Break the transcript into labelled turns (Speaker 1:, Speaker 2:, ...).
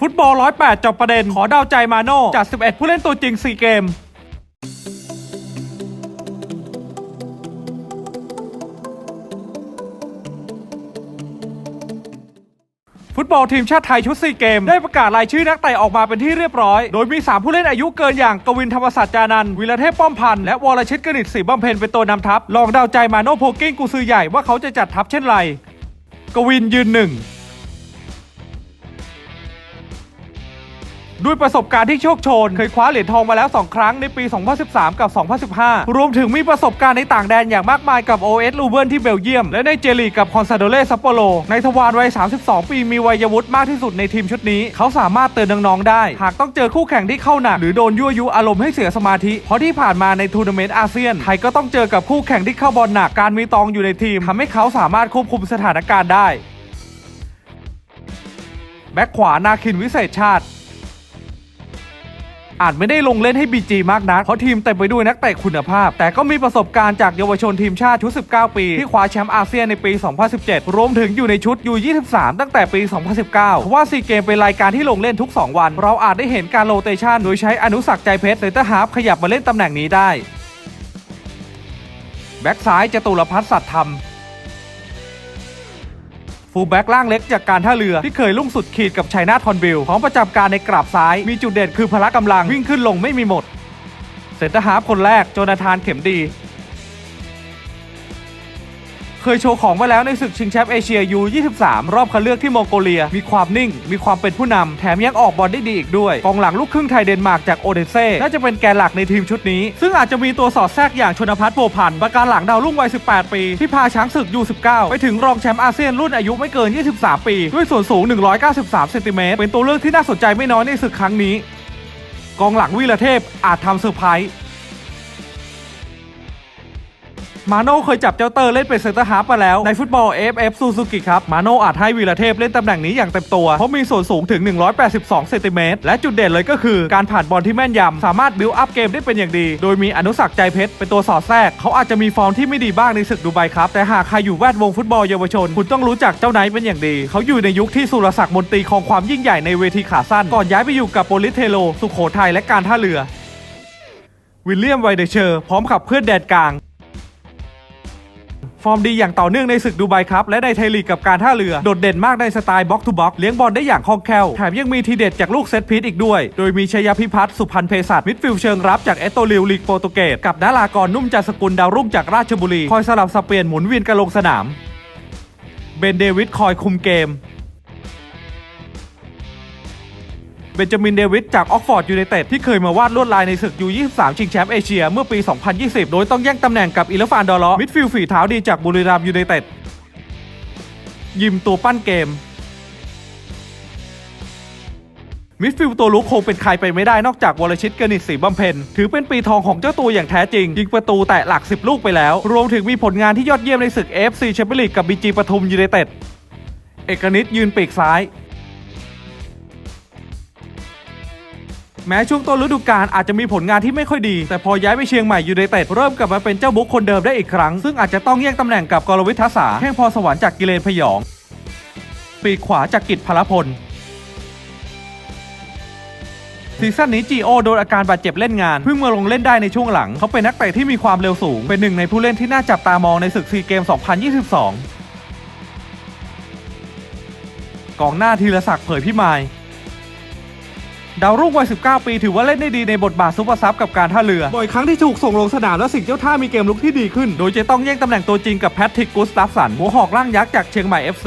Speaker 1: ฟุตบอล 108จบประเด็น ขอเดาวใจมาโน่จาก 11 ผู้เล่นตัวจริง 4 เกม ฟุตบอลทีมชาติไทยชุด 4 เกม ได้ประกาศรายชื่อนักเตะออกมาเป็นที่เรียบร้อย โดยมี 3 ผู้เล่นอายุเกินอย่างกวินธรรมศาสตร์จานัน วิรเทพป้อมพันธ์ และวรชิตกนิตศรีบำเพ็ญเป็นตัวนำทัพ ลองเดาใจมาโน่โพกิ้งกุซือใหญ่ว่าเขาจะจัดทัพเช่นไร กวินยืนหนึ่ง ด้วยประสบการณ์ที่โชคโชน เคยคว้าเหรียญทองมาแล้ว 2 ครั้งในปี 2013 กับ 2015 รวมถึงมีประสบการณ์ในต่างแดนอย่างมากมายกับ OS ลูเบิร์นที่เบลเยียม และในเจลีกกับคอนซาโดเล่ซัปโปโรในทวารวัย 32 ปีมีวัยวุฒิมากที่สุดในทีมชุดนี้ เขาสามารถเตือนน้องๆได้ หากต้องเจอคู่แข่งที่เข้าหนักหรือโดนยั่วยุอารมณ์ให้เสียสมาธิ เพราะที่ผ่านมาในทัวร์นาเมนต์อาเซียนไทยก็ต้องเจอกับคู่แข่งที่เข้าบอลหนักการมีตองอยู่ในทีมทำให้เขาสามารถควบคุมสถานการณ์ได้แบ็คขวานาคินวิเศษชาติ อาจไม่ได้ลงเล่นให้บีจีมากนักเพราะทีมเต็มไปด้วยนักเตะคุณภาพ แต่ก็มีประสบการณ์จากเยาวชนทีมชาติชุด 19 ปี ที่คว้าแชมป์อาเซียนในปี 2017 รวมถึงอยู่ในชุดยู23 ตั้งแต่ปี 2019เพราะว่าซีเกมเป็นรายการที่ลงเล่นทุก 2 วัน เราอาจได้เห็นการโรเตชันโดยใช้อนุสักใจเพชรเซนเตอร์ฮาฟขยับมาเล่นตำแหน่งนี้ได้แบ็กซ้ายจตุรพัฒน์สัตย์ธรรม ฟูลแบ็กล่างเล็กจากการท่าเรือที่เคยลุ่งสุดขีดกับชัยนาทอนบิลพร้อมประจำการในกราบซ้าย มีจุดเด่นคือพละกำลังวิ่งขึ้นลงไม่มีหมดเซนเตอร์ฮาฟคนแรกโจนาธานเข็มดี เคยโชว์ของมาแล้วในศึกชิงแชมป์เอเชียยู23 รอบคัดเลือกที่มองโกเลีย มีความนิ่ง มีความเป็นผู้นำแถมยังออกบอลได้ดีอีกด้วย กองหลังลูกครึ่งไทยเดนมาร์กจากโอเดเซ่น่าจะเป็นแกนหลักในทีมชุดนี้ ซึ่งอาจจะมีตัวสอดแทรกอย่างชนพัฒน์โพพันประการหลังดาวรุ่งวัย 18 ปี ที่พาช้างศึกยู19ไปถึงรองแชมป์อาเซียนรุ่นอายุไม่เกิน 23 ปี ด้วยส่วนสูง 193 เซนติเมตร เป็นตัวเลือกที่น่าสนใจไม่น้อยในศึกครั้งนี้ กองหลังวิรเทพอาจทำเซอร์ไพรส์ มาโน่เคยจับเจ้าเตอร์เล่นเป็นเซนเตอร์ฮาร์ฟมาแล้ว ในฟุตบอล AFF ซูซูกิครับ มาโน่อาจให้วีระเทพเล่นตำแหน่งนี้อย่างเต็มตัว เพราะมีส่วนสูงถึง 182 เซนติเมตร และจุดเด่นเลยก็คือการผ่านบอลที่แม่นยำ สามารถบิวอัพเกมได้เป็นอย่างดี โดยมีอนุสักใจเพชร เป็นตัวสอดแทรก เขาอาจจะมีฟอร์มที่ไม่ดีบ้างในศึกดูไบครับ แต่หากใครอยู่แวดวงฟุตบอลเยาวชน คุณต้องรู้จักเจ้าไนท์เป็นอย่างดี เขาอยู่ในยุคที่สุรศักดิ์มนตรีครองความยิ่งใหญ่ในเวทีขาสั้น ก่อนย้ายไปอยู่กับโปลิสเทโล สุโขทัยและการท่าเรือ วิลเลียมไวเดเชอร์ พร้อมขับเพื่อนแดนกลาง ฟอร์มดีอย่างต่อเนื่องในศึกดูไบครับและในไทยลีกกับการท่าเรือ โดดเด่นมากในสไตล์บ็อกทูบ็อกเลี้ยงบอลได้อย่างคล่องแคล่วแถมยังมีทีเด็ดจากลูกเซตพีทอีกด้วย โดยมีชยพิพัฒน์สุพันธ์เพศัตมิดฟิลด์เชิงรับจากเอตโตลิวลีกโปรตุเกสกับนาลากรนุ่มจันสกุลดาวรุ่งจากราชบุรี คอยสลับสับเปลี่ยนหมุนเวียนกันลงสนาม เบนเดวิดคอยคุมเกม เบนจามินเดวิดจากออกฟอร์ดยูไนเต็ดที่เคยมาวาดลวดลายในศึกยู23ชิงแชมป์เอเชียเมื่อปี 2020 โดยต้องแย่งตำแหน่งกับอิลฟานดอลมิดฟิลด์ฝีเท้าดีจากบุรีรัมยูไนเต็ดยิมตัวปั้นเกมมิดฟิลด์ตัวลุกคงเป็นใครไปไม่ได้นอกจากวรชิตเกนิตศรีบำเพ็ญถือเป็นปีทองของเจ้าตัวอย่างแท้จริง ยิงประตูแตะหลัก 10 ลูกไปแล้ว รวมถึงมีผลงานที่ยอดเยี่ยมในศึก AFC แชมเปี้ยนลีกกับบีจีปทุมยูไนเต็ดเอกนิตยืนปีกซ้าย แม้ช่วงต้นฤดูกาลอาจจะมีผลงานที่ไม่ค่อยดี แต่พอย้ายไปเชียงใหม่ยูไนเต็ดเริ่มกลับมาเป็นเจ้าบุ๊กคนเดิมได้อีกครั้ง ซึ่งอาจจะต้องแย่งตำแหน่งกับกรวิทัศาแข้งพอสวรรค์จากกิเลนพยอง ปีกขวาจากกิจพลพลซีซั่นนี้จีโอโดนอาการบาดเจ็บเล่นงาน เพิ่งมาลงเล่นได้ในช่วงหลัง เขาเป็นนักเตะที่มีความเร็วสูง เป็นหนึ่งในผู้เล่นที่น่าจับตามองในศึกซีเกม 2022 กองหน้าธีรศักดิ์เผยพิมาย ดาวรุ่งวัย 19 ปีถือว่าเล่นได้ดีในบทบาทซุปเปอร์ซับกับการท่าเรือ บ่อยครั้งที่ถูกส่งลงสนามและสิ่งเจ้าท่ามีเกมลุกที่ดีขึ้น โดยจะต้องแย่งตำแหน่งตัวจริงกับแพทริกกุสตัฟสันหัวหอกร่างยักษ์จากเชียงใหม่ FC